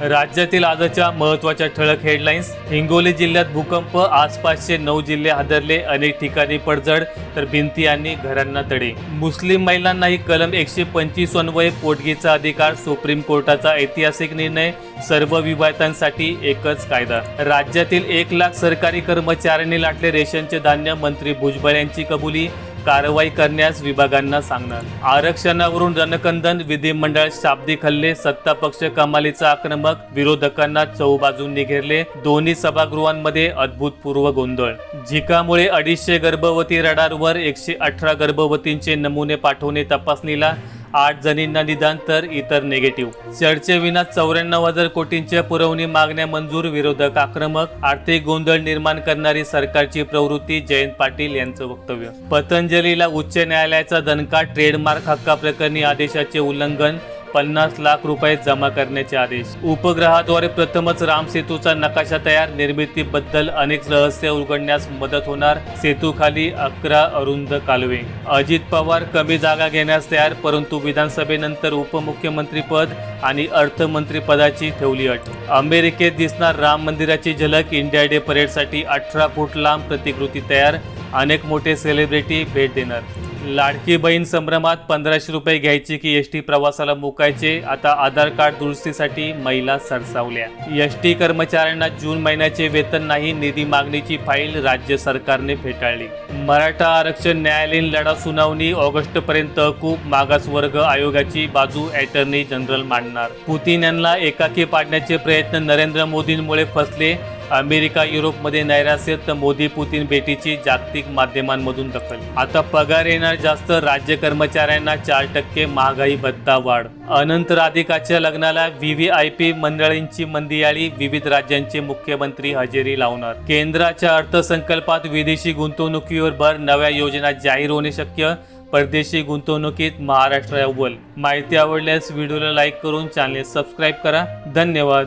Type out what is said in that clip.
राज्यातील आजच्या महत्त्वाच्या ठळक हेडलाईन्स हिंगोली जिल्ह्यात भूकंप आसपासचे नऊ जिल्हे हादरले अनेक ठिकाणी पडझड तर भिंती आणि घरांना तडे. मुस्लिम महिलांनाही कलम एकशे पंचवीस अन्वये पोटगीचा अधिकार सुप्रीम कोर्टाचा ऐतिहासिक निर्णय सर्व विभागांसाठी एकच कायदा. राज्यातील एक लाख सरकारी कर्मचाऱ्यांनी लाटले रेशनचे धान्य मंत्री भुजबळ यांची कबुली कारवाई करण्यास विभागांना सांगणार. आरक्षणावरून रणकंदन विधिमंडळ शाब्दिक हल्ले सत्ता पक्ष कमालीचा आक्रमक विरोधकांना चौबाजूंनी घेरले दोन्ही सभागृहांमध्ये अद्भुतपूर्व गोंधळ. झिकामुळे अडीचशे गर्भवती रडारवर एकशे अठरा गर्भवतींचे नमुने पाठवणे तपासणीला आठ जणींना निदान तर इतर निगेटिव्ह चर्चेविना चौऱ्याण्णव हजार कोटींच्या पुरवणी मागण्या मंजूर विरोधक आक्रमक आर्थिक गोंधळ निर्माण करणारी सरकारची प्रवृत्ती जयंत पाटील यांचं वक्तव्य. पतंजलीला उच्च न्यायालयाचा दणका ट्रेडमार्क हक्काप्रकरणी आदेशाचे उल्लंघन पन्नास लाख रुपये जमा करण्याचे आदेश. उपग्रहाद्वारे प्रथमच राम सेतूचा नकाशा तयार. निर्मितीबद्दल अनेक रहस्य उलगडण्यास मदत होणार. सेतूखाली अकरा अरुंद कालवे. अजित पवार कमी जागा घेण्यास तयार परंतु विधानसभेनंतर उपमुख्यमंत्रीपद आणि अर्थमंत्रीपदाची ठेवली अट. अमेरिकेत दिसणार राम मंदिराची झलक इंडिया डे परेडसाठी अठरा फूट लांब प्रतिकृती तयार. अनेक मोठे सेलिब्रिटी भेट देणार. लाडकी बहीण संभ्रमात पंधराशे रुपये घ्यायचे की एस टी प्रवासाला मुकायचे? आता आधार कार्ड दुरुस्तीसाठी महिला सरसावल्या. एस टी कर्मचाऱ्यांना जून महिन्याचे वेतन नाही निधी मागणीची फाईल राज्य सरकारने फेटाळली. मराठा आरक्षण न्यायालयीन लढा सुनावणी ऑगस्ट पर्यंत खूप मागासवर्ग आयोगाची बाजू अटर्नी जनरल मांडणार. पुतीन यांना एकाकी पाडण्याचे प्रयत्न नरेंद्र मोदींमुळे फसले. अमेरिका युरोपमध्ये नैराश्य तर मोदी पुतीन भेटीची जागतिक माध्यमांमधून दखल. आता पगार येणार जास्त राज्य कर्मचाऱ्यांना चार टक्के महागाई भत्ता वाढ. अनंत राधिकाच्या लग्नाला व्ही व्ही आय पी मंडळींची मंदियाळी विविध राज्यांचे मुख्यमंत्री हजेरी लावणार. केंद्राच्या अर्थसंकल्पात विदेशी गुंतवणुकीवर भर नव्या योजना जाहीर होणे शक्य परदेशी गुंतवणुकीत महाराष्ट्र अव्वल. माहिती आवडल्यास व्हिडिओला लाईक करून चॅनेल सबस्क्राईब करा. धन्यवाद.